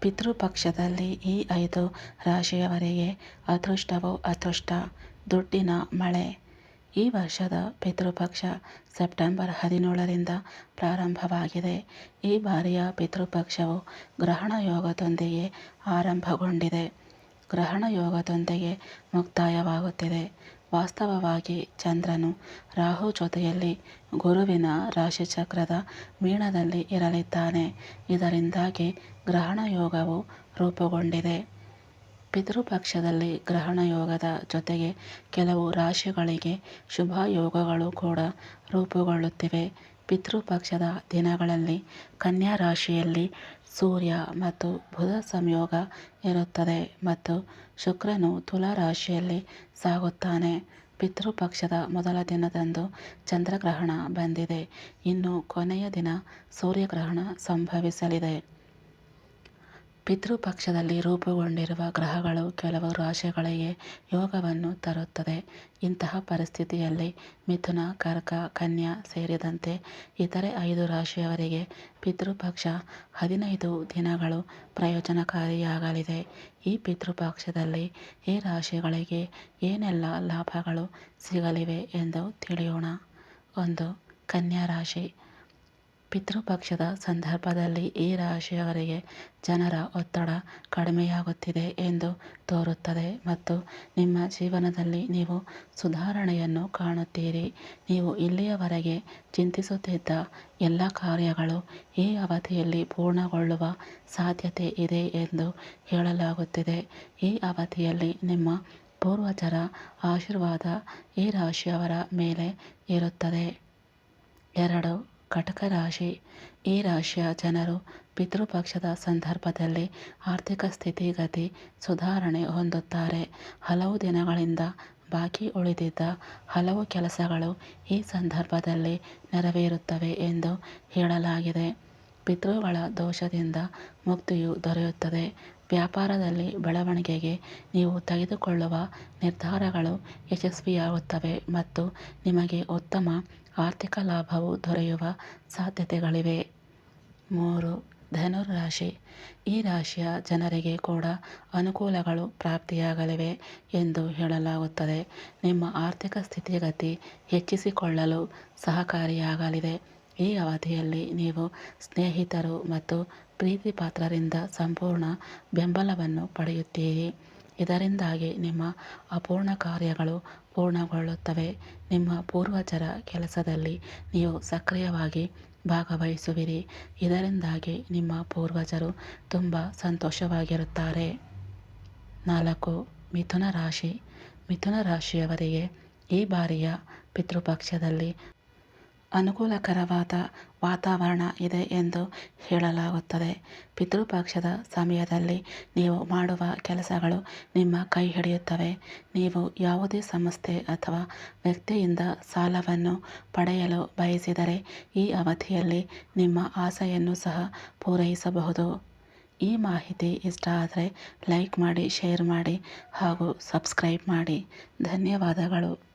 ಪಿತೃಪಕ್ಷದಲ್ಲಿ ಈ ಐದು ರಾಶಿಯವರಿಗೆ ಅದೃಷ್ಟವೋ ಅದೃಷ್ಟ, ದುಡ್ಡಿನ ಮಳೆ. ಈ ವರ್ಷದ ಪಿತೃಪಕ್ಷ ಸೆಪ್ಟೆಂಬರ್ ಹದಿನೇಳರಿಂದ ಪ್ರಾರಂಭವಾಗಿದೆ. ಈ ಬಾರಿಯ ಪಿತೃಪಕ್ಷವು ಗ್ರಹಣ ಯೋಗದೊಂದಿಗೆ ಆರಂಭಗೊಂಡಿದೆ. ಗ್ರಹಣ ಯೋಗದೊಂದಿಗೆ ಮುಕ್ತಾಯವಾಗುತ್ತಿದೆ. ವಾಸ್ತವವಾಗಿ ಚಂದ್ರನು ರಾಹು ಜೊತೆಯಲ್ಲಿ ಗುರುವಿನ ರಾಶಿಚಕ್ರದ ಮೀನದಲ್ಲಿ ಇರಲಿದ್ದಾನೆ. ಇದರಿಂದಾಗಿ ಗ್ರಹಣ ಯೋಗವು ರೂಪುಗೊಂಡಿದೆ. ಪಿತೃಪಕ್ಷದಲ್ಲಿ ಗ್ರಹಣ ಯೋಗದ ಜೊತೆಗೆ ಕೆಲವು ರಾಶಿಗಳಿಗೆ ಶುಭ ಯೋಗಗಳು ಕೂಡ ರೂಪುಗೊಳ್ಳುತ್ತಿವೆ. ಪಿತೃಪಕ್ಷದ ದಿನಗಳಲ್ಲಿ ಕನ್ಯಾ ರಾಶಿಯಲ್ಲಿ ಸೂರ್ಯ ಮತ್ತು ಬುಧ ಸಂಯೋಗ ಇರುತ್ತದೆ ಮತ್ತು ಶುಕ್ರನು ತುಲಾ ರಾಶಿಯಲ್ಲಿ ಸಾಗುತ್ತಾನೆ. ಪಿತೃಪಕ್ಷದ ಮೊದಲ ದಿನದಂದು ಚಂದ್ರಗ್ರಹಣ ಬಂದಿದೆ. ಇನ್ನು ಕೊನೆಯ ದಿನ ಸೂರ್ಯಗ್ರಹಣ ಸಂಭವಿಸಲಿದೆ. ಪಿತೃಪಕ್ಷದಲ್ಲಿ ರೂಪುಗೊಂಡಿರುವ ಗ್ರಹಗಳು ಕೆಲವು ರಾಶಿಗಳಿಗೆ ಯೋಗವನ್ನು ತರುತ್ತದೆ. ಇಂತಹ ಪರಿಸ್ಥಿತಿಯಲ್ಲಿ ಮಿಥುನ, ಕರ್ಕ, ಕನ್ಯಾ ಸೇರಿದಂತೆ ಇತರೆ ಐದು ರಾಶಿಯವರಿಗೆ ಪಿತೃಪಕ್ಷ ಹದಿನೈದು ದಿನಗಳು ಪ್ರಯೋಜನಕಾರಿಯಾಗಲಿದೆ. ಈ ಪಿತೃಪಕ್ಷದಲ್ಲಿ ಈ ರಾಶಿಗಳಿಗೆ ಏನೆಲ್ಲ ಲಾಭಗಳು ಸಿಗಲಿವೆ ಎಂದು ತಿಳಿಯೋಣ. ಒಂದು, ಕನ್ಯಾ ರಾಶಿ. ಪಿತೃಪಕ್ಷದ ಸಂದರ್ಭದಲ್ಲಿ ಈ ರಾಶಿಯವರಿಗೆ ಜನರ ಒತ್ತಡ ಕಡಿಮೆಯಾಗುತ್ತಿದೆ ಎಂದು ತೋರುತ್ತದೆ ಮತ್ತು ನಿಮ್ಮ ಜೀವನದಲ್ಲಿ ನೀವು ಸುಧಾರಣೆಯನ್ನು ಕಾಣುತ್ತೀರಿ. ನೀವು ಇಲ್ಲಿಯವರೆಗೆ ಚಿಂತಿಸುತ್ತಿದ್ದ ಎಲ್ಲ ಕಾರ್ಯಗಳು ಈ ಅವಧಿಯಲ್ಲಿ ಪೂರ್ಣಗೊಳ್ಳುವ ಸಾಧ್ಯತೆ ಇದೆ ಎಂದು ಹೇಳಲಾಗುತ್ತಿದೆ. ಈ ಅವಧಿಯಲ್ಲಿ ನಿಮ್ಮ ಪೂರ್ವಜರ ಆಶೀರ್ವಾದ ಈ ರಾಶಿಯವರ ಮೇಲೆ ಇರುತ್ತದೆ. ಎರಡು ಕಟಕ ರಾಶಿ ಈ ರಾಶಿಯ ಜನರು ಪಿತೃಪಕ್ಷದ ಸಂದರ್ಭದಲ್ಲಿ ಆರ್ಥಿಕ ಸ್ಥಿತಿಗತಿ ಸುಧಾರಣೆ ಹೊಂದುತ್ತಾರೆ. ಹಲವು ದಿನಗಳಿಂದ ಬಾಕಿ ಉಳಿದಿದ್ದ ಹಲವು ಕೆಲಸಗಳು ಈ ಸಂದರ್ಭದಲ್ಲಿ ನೆರವೇರುತ್ತವೆ ಎಂದು ಹೇಳಲಾಗಿದೆ. ಪಿತೃಗಳ ದೋಷದಿಂದ ಮುಕ್ತಿಯು ದೊರೆಯುತ್ತದೆ. ವ್ಯಾಪಾರದಲ್ಲಿ ಬೆಳವಣಿಗೆಗೆ ನೀವು ತೆಗೆದುಕೊಳ್ಳುವ ನಿರ್ಧಾರಗಳು ಯಶಸ್ವಿಯಾಗುತ್ತವೆ ಮತ್ತು ನಿಮಗೆ ಉತ್ತಮ ಆರ್ಥಿಕ ಲಾಭವು ದೊರೆಯುವ ಸಾಧ್ಯತೆಗಳಿವೆ. ಮೂರು ಧನುರಾಶಿ ರಾಶಿ ಈ ರಾಶಿಯ ಜನರಿಗೆ ಕೂಡ ಅನುಕೂಲಗಳು ಪ್ರಾಪ್ತಿಯಾಗಲಿವೆ ಎಂದು ಹೇಳಲಾಗುತ್ತದೆ. ನಿಮ್ಮ ಆರ್ಥಿಕ ಸ್ಥಿತಿಗತಿ ಹೆಚ್ಚಿಸಿಕೊಳ್ಳಲು ಸಹಕಾರಿಯಾಗಲಿದೆ. ಈ ಅವಧಿಯಲ್ಲಿ ನೀವು ಸ್ನೇಹಿತರು ಮತ್ತು ಪ್ರೀತಿಪಾತ್ರರಿಂದ ಸಂಪೂರ್ಣ ಬೆಂಬಲವನ್ನು ಪಡೆಯುತ್ತೀರಿ. ಇದರಿಂದಾಗಿ ನಿಮ್ಮ ಅಪೂರ್ಣ ಕಾರ್ಯಗಳು ಪೂರ್ಣಗೊಳ್ಳುತ್ತವೆ. ನಿಮ್ಮ ಪೂರ್ವಜರ ಕೆಲಸದಲ್ಲಿ ನೀವು ಸಕ್ರಿಯವಾಗಿ ಭಾಗವಹಿಸುವಿರಿ. ಇದರಿಂದಾಗಿ ನಿಮ್ಮ ಪೂರ್ವಜರು ತುಂಬ ಸಂತೋಷವಾಗಿರುತ್ತಾರೆ. ನಾಲ್ಕು, ಮಿಥುನ ರಾಶಿ. ಮಿಥುನ ರಾಶಿಯವರಿಗೆ ಈ ಬಾರಿಯ ಪಿತೃಪಕ್ಷದಲ್ಲಿ ಅನುಕೂಲಕರವಾದ ವಾತಾವರಣ ಇದೆ ಎಂದು ಹೇಳಲಾಗುತ್ತದೆ. ಪಿತೃಪಕ್ಷದ ಸಮಯದಲ್ಲಿ ನೀವು ಮಾಡುವ ಕೆಲಸಗಳು ನಿಮ್ಮ ಕೈ ಹಿಡಿಯುತ್ತವೆ. ನೀವು ಯಾವುದೇ ಸಂಸ್ಥೆ ಅಥವಾ ವ್ಯಕ್ತಿಯಿಂದ ಸಾಲವನ್ನು ಪಡೆಯಲು ಬಯಸಿದರೆ ಈ ಅವಧಿಯಲ್ಲಿ ನಿಮ್ಮ ಆಸೆಯನ್ನು ಸಹ ಪೂರೈಸಬಹುದು. ಈ ಮಾಹಿತಿ ಇಷ್ಟ ಆದರೆ ಲೈಕ್ ಮಾಡಿ, ಶೇರ್ ಮಾಡಿ ಹಾಗೂ ಸಬ್ಸ್ಕ್ರೈಬ್ ಮಾಡಿ. ಧನ್ಯವಾದಗಳು.